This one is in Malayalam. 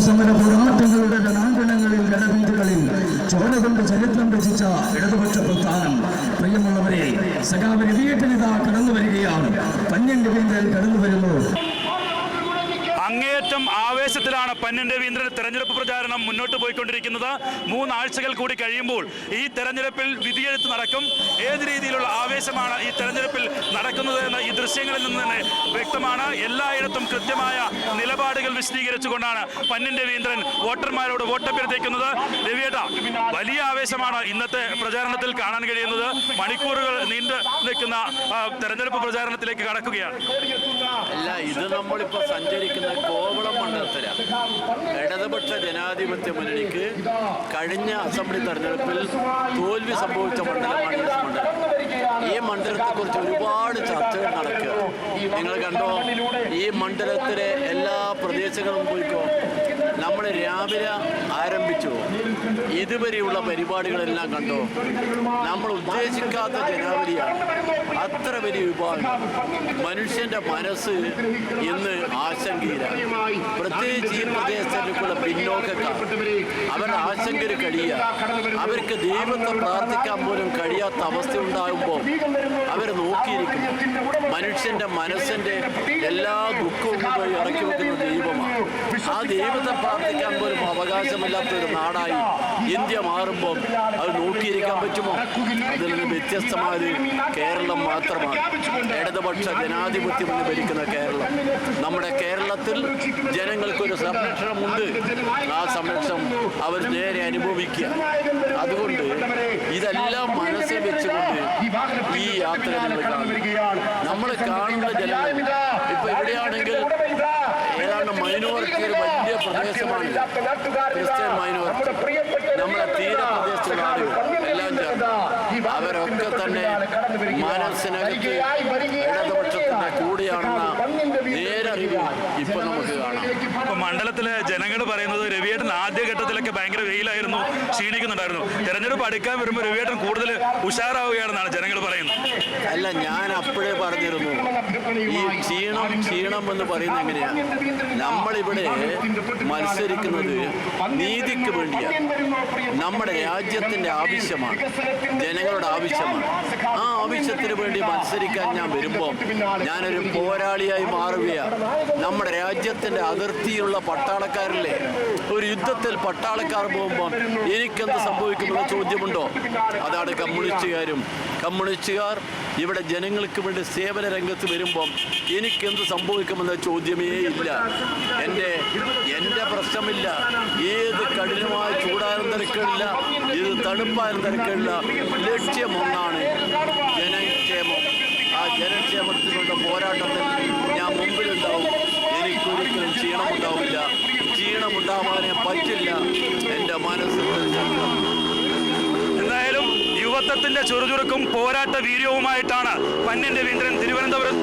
സമര പോരാട്ടങ്ങളുടെ രണാങ്കണങ്ങളിൽ ജനവീതികളിൽ ചോര കൊണ്ട് ചരിത്രം രചിച്ച ഇടതുപക്ഷ പ്രസ്ഥാനം. പ്രിയമുള്ളവരെ സഖാവ് രവിയേറ്റനിതാ കടന്നു വരികയാണ് പന്യൻ രവീന്ദ്രൻ കടന്നു വരുന്നു അങ്ങേയറ്റം ആവേശത്തിലാണ് പന്നൻ രവീന്ദ്രൻ തെരഞ്ഞെടുപ്പ് പ്രചാരണം മുന്നോട്ട് പോയിക്കൊണ്ടിരിക്കുന്നത്. മൂന്നാഴ്ചകൾ കൂടി കഴിയുമ്പോൾ ഈ തെരഞ്ഞെടുപ്പിൽ വിധിയെഴുത്ത് നടക്കും. ഏത് രീതിയിലുള്ള ആവേശമാണ് ഈ തെരഞ്ഞെടുപ്പിൽ നടക്കുന്നത് എന്ന് ഈ ദൃശ്യങ്ങളിൽ നിന്ന് തന്നെ വ്യക്തമാണ്. എല്ലായിടത്തും കൃത്യമായ നിലപാടുകൾ വിശദീകരിച്ചുകൊണ്ടാണ് പന്നൻ രവീന്ദ്രൻ വോട്ടർമാരോട് വോട്ടഭ്യർത്ഥിക്കുന്നത്. രവിയേട്ട ആവേശമാണ് ഇന്നത്തെ പ്രചാരണത്തിൽ കാണാൻ കഴിയുന്നത്. മണിക്കൂറുകൾ നീണ്ടു നിൽക്കുന്ന തെരഞ്ഞെടുപ്പ് പ്രചാരണത്തിലേക്ക് കടക്കുകയാണ്. അല്ല ഇത് നമ്മളിപ്പോൾ സഞ്ചരിക്കുന്ന കോവളം മണ്ഡലത്തിലാണ് ഇടതുപക്ഷ ജനാധിപത്യ മുന്നണിക്ക് കഴിഞ്ഞ അസംബ്ലി തെരഞ്ഞെടുപ്പിൽ തോൽവി സംഭവിച്ച മണ്ഡലമാണ് ഈ മണ്ഡലം. ഈ മണ്ഡലത്തെക്കുറിച്ച് ഒരുപാട് ചർച്ചകൾ നടക്കുക. നിങ്ങൾ കണ്ടോ? ഈ മണ്ഡലത്തിലെ എല്ലാ പ്രദേശങ്ങളും പോയിക്കോ. നമ്മൾ രാവിലെ ആരംഭിച്ചു. ഇതുവരെയുള്ള പരിപാടികളെല്ലാം കണ്ടോ. നമ്മൾ ഉദ്ദേശിക്കാത്ത ജനാവലിയാണ്. അത്ര വലിയ വിഭാഗം. മനുഷ്യന്റെ മനസ്സ് ഇന്ന് ആശങ്കയിലാണ് പ്രത്യേകിച്ച് ഈ പ്രദേശത്തേക്കുള്ള പിന്നോക്കക്കാർ അവർ ആശങ്കയിൽ കഴിയുക. അവർക്ക് ദൈവത്തെ പ്രാർത്ഥിക്കാൻ പോലും കഴിയാത്ത അവസ്ഥ ഉണ്ടാകുമ്പോൾ അവർ നോക്കിയിരിക്കും മനുഷ്യന്റെ മനസ്സിന്റെ എല്ലാ ദുഃഖവും പോയി ഇറക്കി വെക്കുന്ന ദൈവമാണ്. ആ ദൈവത്തെ പ്രാർത്ഥിക്കാൻ പോലും അവകാശമില്ലാത്ത ഒരു നാടായി ഇന്ത്യ മാറുമ്പോൾ അത് നോക്കിയിരിക്കാൻ പറ്റുമോ? അതിൽ നിന്ന് വ്യത്യസ്തമായത് കേരളം മാത്രമാണ്. ഇടതുപക്ഷ ജനാധിപത്യം എന്ന് ഭരിക്കുന്ന കേരളം. നമ്മുടെ കേരളത്തിൽ ജനങ്ങൾക്കൊരു സംരക്ഷണമുണ്ട്. ആ സംരക്ഷണം അവർ നേരെ അനുഭവിക്കുക. അതുകൊണ്ട് ഇതെല്ലാം മനസ്സിൽ വെച്ചുകൊണ്ട് ഈ യാത്ര നമ്മൾ കാണും നമ്മൾ കാണുന്ന ജനങ്ങൾ ഇപ്പൊ ഇവിടെയാണെങ്കിൽ ഏതാണ്ട് മൈനോറിറ്റി ഒരു വലിയ പ്രദേശമാണ്. Christian minority. നമ്മളെ തീരപ്രദേശത്തുള്ള ആളുകൾ എല്ലാം ചേർന്ന് അവരൊക്കെ തന്നെ മനസ്സിനകത്ത് ഇടതുപക്ഷത്തിന്റെ കൂടെയാണെന്ന നേരറിവ് ഇപ്പൊ നമുക്ക് കാണാം. ഇപ്പൊ മണ്ഡലത്തിലെ ജനങ്ങൾ പറയുന്നത് രവിയേട്ടൻ ആദ്യഘട്ടത്തിലൊക്കെ ഭയങ്കര വെയിലായിരുന്നു ക്ഷീണിക്കുന്നുണ്ടായിരുന്നു. തെരഞ്ഞെടുപ്പ് അടുക്കാൻ വരുമ്പോൾ രവിയേട്ടൻ കൂടുതൽ ഉഷാറാവുകയാണെന്നാണ് ജനങ്ങൾ പറയുന്നത്. അല്ല ഞാൻ അപ്പോഴേ പറഞ്ഞിരുന്നു. ഈ ക്ഷീണം ക്ഷീണം എന്ന് പറയുന്നത് എങ്ങനെയാ? നമ്മളിവിടെ മത്സരിക്കുന്നത് നീതിക്ക് വേണ്ടിയാണ്. നമ്മുടെ രാജ്യത്തിന്റെ ആവശ്യമാണ്. ജനങ്ങളുടെ ആവശ്യമാണ്. ആ ആവശ്യത്തിന് വേണ്ടി മത്സരിക്കാൻ ഞാൻ വരുമ്പോൾ ഞാനൊരു പോരാളിയായി മാറുകയാണ് നമ്മുടെ രാജ്യത്തിന്റെ അതിർത്തിയിലുള്ള പട്ടാളക്കാരിലെ ഒരു യുദ്ധത്തിൽ പട്ടാളക്കാർ പോകുമ്പോൾ എനിക്കെന്ത് സംഭവിക്കുമെന്ന ചോദ്യമുണ്ടോ? അതാണ് കമ്മ്യൂണിസ്റ്റുകാരും. കമ്മ്യൂണിസ്റ്റുകാർ ഇവിടെ ജനങ്ങൾക്ക് വേണ്ടി സേവന രംഗത്ത് വരുമ്പം എനിക്കെന്ത് സംഭവിക്കുമെന്ന ചോദ്യമേ ഇല്ല. എന്റെ എന്റെ പ്രശ്നമില്ല. ഏത് കഠിനമായ ചൂടാനും തിരക്കില്ല ഏത് തണുപ്പാനും തിരക്കില്ല ലക്ഷ്യമൊന്നാണ് ജനക്ഷേമം. ജനക്ഷേമത്തിനുള്ള പോരാട്ടത്തിൽ ഞാൻ മുമ്പിലുണ്ടാവും. എനിക്കൊരിക്കലും ക്ഷീണമുണ്ടാവില്ല. ക്ഷീണമുണ്ടാവാനേ പറ്റില്ല എന്റെ മനസ്സിൽ എന്തായാലും യുവത്വത്തിന്റെ ചുറുചുറുക്കും പോരാട്ട വീര്യവുമായിട്ടാണ് പന്നിന്റെ വീണ്ടും തിരുവനന്തപുരം